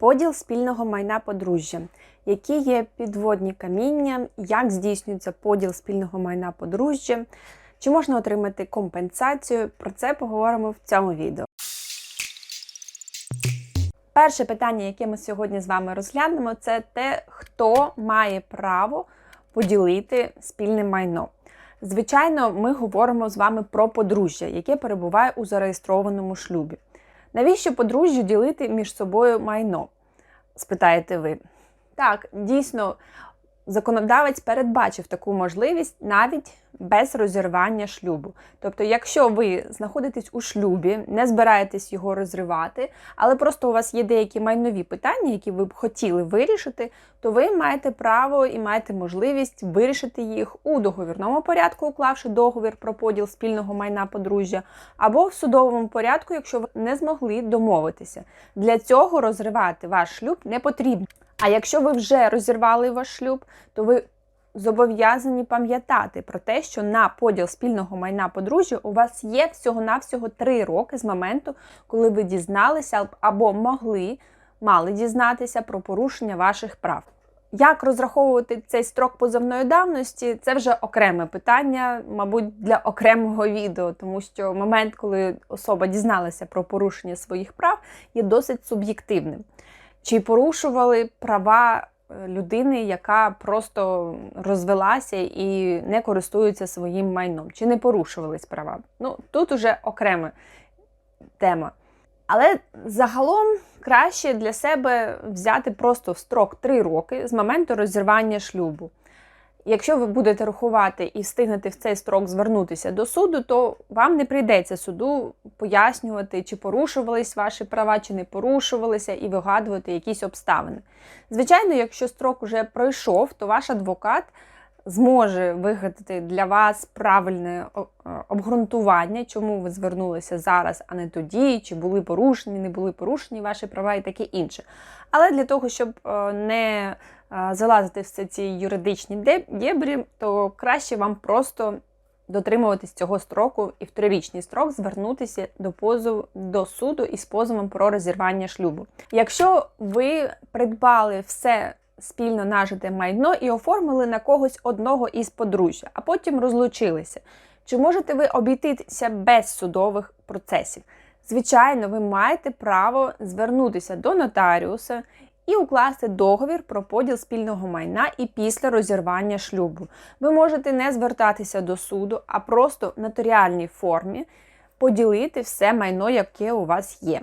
Поділ спільного майна подружжя. Які є підводні каміння, як здійснюється поділ спільного майна подружжя, чи можна отримати компенсацію? Про це поговоримо в цьому відео. Перше питання, яке ми сьогодні з вами розглянемо, це те, хто має право поділити спільне майно. Звичайно, ми говоримо з вами про подружжя, яке перебуває у зареєстрованому шлюбі. Навіщо подружжю ділити між собою майно? спитаєте ви. Так, дійсно, законодавець передбачив таку можливість навіть без розірвання шлюбу. Тобто, якщо ви знаходитесь у шлюбі, не збираєтесь його розривати, але просто у вас є деякі майнові питання, які ви б хотіли вирішити, то ви маєте право і маєте можливість вирішити їх у договірному порядку, уклавши договір про поділ спільного майна подружжя, або в судовому порядку, якщо ви не змогли домовитися. Для цього розривати ваш шлюб не потрібно. А якщо ви вже розірвали ваш шлюб, то ви зобов'язані пам'ятати про те, що на поділ спільного майна подружжя у вас є всього-навсього три роки з моменту, коли ви дізналися або могли мали дізнатися про порушення ваших прав. Як розраховувати цей строк позовної давності, це вже окреме питання, мабуть, для окремого відео, тому що момент, коли особа дізналася про порушення своїх прав, є досить суб'єктивним. Чи порушували права людини, яка просто розвелася і не користується своїм майном, чи не порушувались права? Ну, тут уже окрема тема. Але загалом краще для себе взяти просто в строк 3 роки з моменту розірвання шлюбу. Якщо ви будете рахувати і встигнете в цей строк звернутися до суду, то вам не прийдеться суду пояснювати, чи порушувались ваші права, чи не порушувалися, і вигадувати якісь обставини. Звичайно, якщо строк вже пройшов, то ваш адвокат зможе вигадати для вас правильне обґрунтування, чому ви звернулися зараз, а не тоді, чи були порушені, не були порушені ваші права і таке інше. Але для того, щоб не залазити в ці юридичні дебрі, то краще вам просто дотримуватись цього строку і в трирічний строк звернутися до позову до суду із позовом про розірвання шлюбу. Якщо ви придбали все спільно нажите майно і оформили на когось одного із подружжя, а потім розлучилися, чи можете ви обійтися без судових процесів? Звичайно, ви маєте право звернутися до нотаріуса і укласти договір про поділ спільного майна і після розірвання шлюбу. Ви можете не звертатися до суду, а просто в нотаріальній формі поділити все майно, яке у вас є.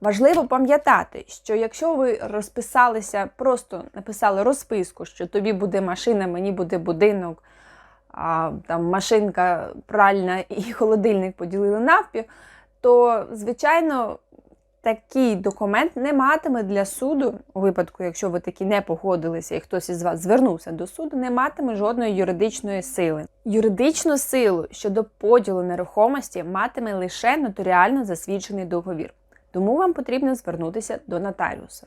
Важливо пам'ятати, що якщо ви розписалися, просто написали розписку, що тобі буде машина, мені буде будинок, а, там машинка пральна і холодильник поділили навпіл, то, звичайно, такий документ не матиме для суду, у випадку, якщо ви таки не погодилися і хтось із вас звернувся до суду, не матиме жодної юридичної сили. Юридичну силу щодо поділу нерухомості матиме лише нотаріально засвідчений договір. Тому вам потрібно звернутися до нотаріуса.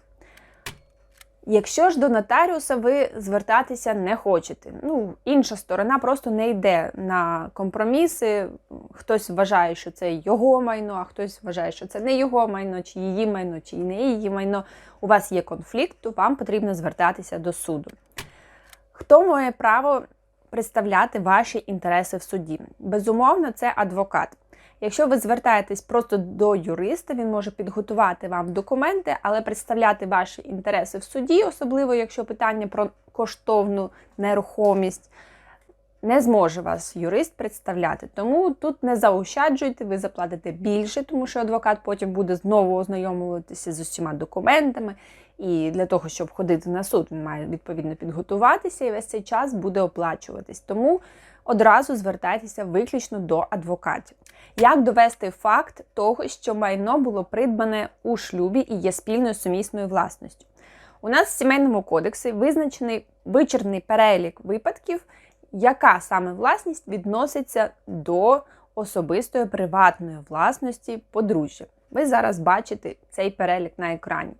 Якщо ж до нотаріуса ви звертатися не хочете, ну, інша сторона просто не йде на компроміси. Хтось вважає, що це його майно, а хтось вважає, що це не його майно, чи її майно, чи не її майно. У вас є конфлікт, то вам потрібно звертатися до суду. Хто має право представляти ваші інтереси в суді? Безумовно, це адвокат. Якщо ви звертаєтесь просто до юриста, він може підготувати вам документи, але представляти ваші інтереси в суді, особливо якщо питання про коштовну нерухомість, не зможе вас юрист представляти. Тому тут не заощаджуйте, ви заплатите більше, тому що адвокат потім буде знову ознайомуватися з усіма документами. І для того, щоб ходити на суд, він має відповідно підготуватися і весь цей час буде оплачуватись. Тому одразу звертайтеся виключно до адвокатів. Як довести факт того, що майно було придбане у шлюбі і є спільною сумісною власністю? У нас в сімейному кодексі визначений вичерпний перелік випадків, яка саме власність відноситься до особистої приватної власності подружжя. Ви зараз бачите цей перелік на екрані.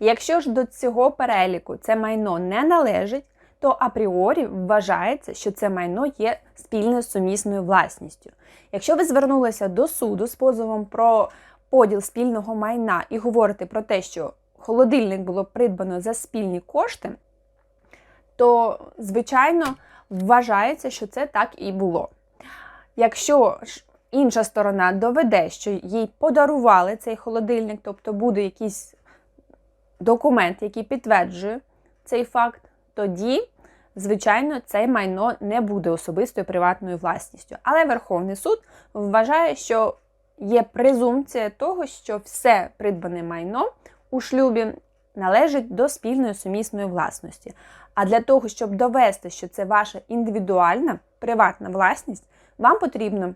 Якщо ж до цього переліку це майно не належить, то апріорі вважається, що це майно є спільною сумісною власністю. Якщо ви звернулися до суду з позовом про поділ спільного майна і говорите про те, що холодильник було придбано за спільні кошти, то, звичайно, вважається, що це так і було. Якщо ж інша сторона доведе, що їй подарували цей холодильник, тобто буде якийсь документ, який підтверджує цей факт, тоді, звичайно, це майно не буде особистою приватною власністю. Але Верховний суд вважає, що є презумпція того, що все придбане майно у шлюбі належить до спільної сумісної власності. А для того, щоб довести, що це ваша індивідуальна приватна власність, вам потрібно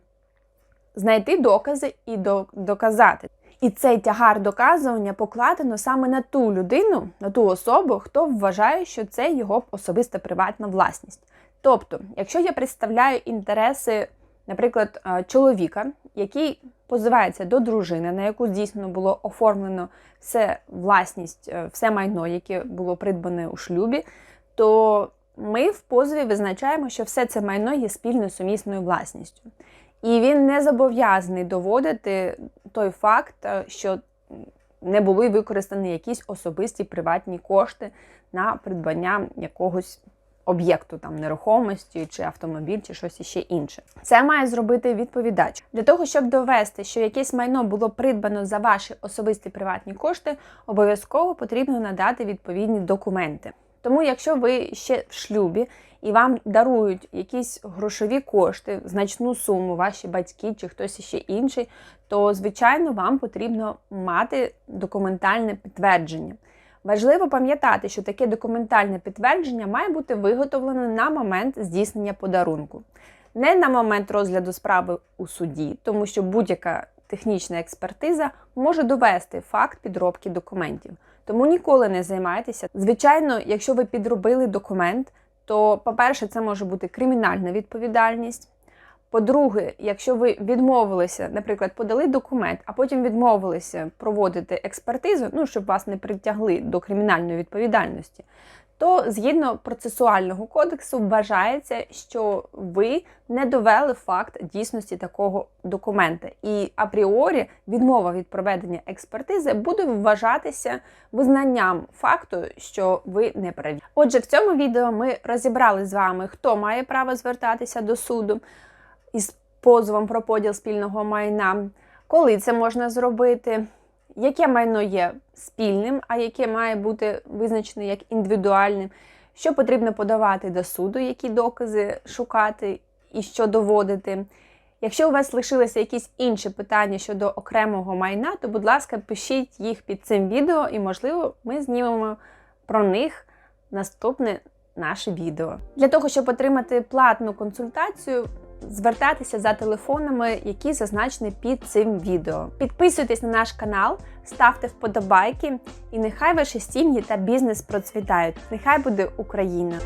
знайти докази і доказати. І цей тягар доказування покладено саме на ту людину, на ту особу, хто вважає, що це його особиста приватна власність. Тобто, якщо я представляю інтереси, наприклад, е, чоловіка, який позивається до дружини, на яку здійснено було оформлено все власність, е, все майно, яке було придбане у шлюбі, то ми в позові визначаємо, що все це майно є спільною сумісною власністю. І він не зобов'язаний доводити той факт, е, що не були використані якісь особисті приватні кошти на придбання якогось об'єкту, там нерухомості чи автомобіль, чи щось іще інше. Це має зробити відповідач для того, щоб довести, що якесь майно було придбано за ваші особисті приватні кошти, обов'язково потрібно надати відповідні документи. Тому, якщо ви ще в шлюбі і вам дарують якісь грошові кошти, значну суму, ваші батьки чи хтось ще інший, то, звичайно, вам потрібно мати документальне підтвердження. Важливо пам'ятати, що таке документальне підтвердження має бути виготовлене на момент здійснення подарунку, не на момент розгляду справи у суді, тому що будь-яка технічна експертиза може довести факт підробки документів. Тому ніколи не займайтеся. Звичайно, якщо ви підробили документ, то, по-перше, це може бути кримінальна відповідальність. По-друге, якщо ви відмовилися, наприклад, подали документ, а потім відмовилися проводити експертизу, ну щоб вас не притягли до кримінальної відповідальності, то згідно процесуального кодексу вважається, що ви не довели факт дійсності такого документа. І апріорі відмова від проведення експертизи буде вважатися визнанням факту, що ви не праві. Отже, в цьому відео ми розібрали з вами, хто має право звертатися до суду із позовом про поділ спільного майна, коли це можна зробити яке майно є спільним, а яке має бути визначене як індивідуальним, що потрібно подавати до суду, які докази шукати і що доводити. Якщо у вас лишилися якісь інші питання щодо окремого майна, то, будь ласка, пишіть їх під цим відео, і, можливо, ми знімемо про них наступне наше відео. Для того, щоб отримати платну консультацію, звертатися за телефонами, які зазначені під цим відео. Підписуйтесь на наш канал, ставте вподобайки, і нехай ваші сім'ї та бізнес процвітають. Нехай буде Україна!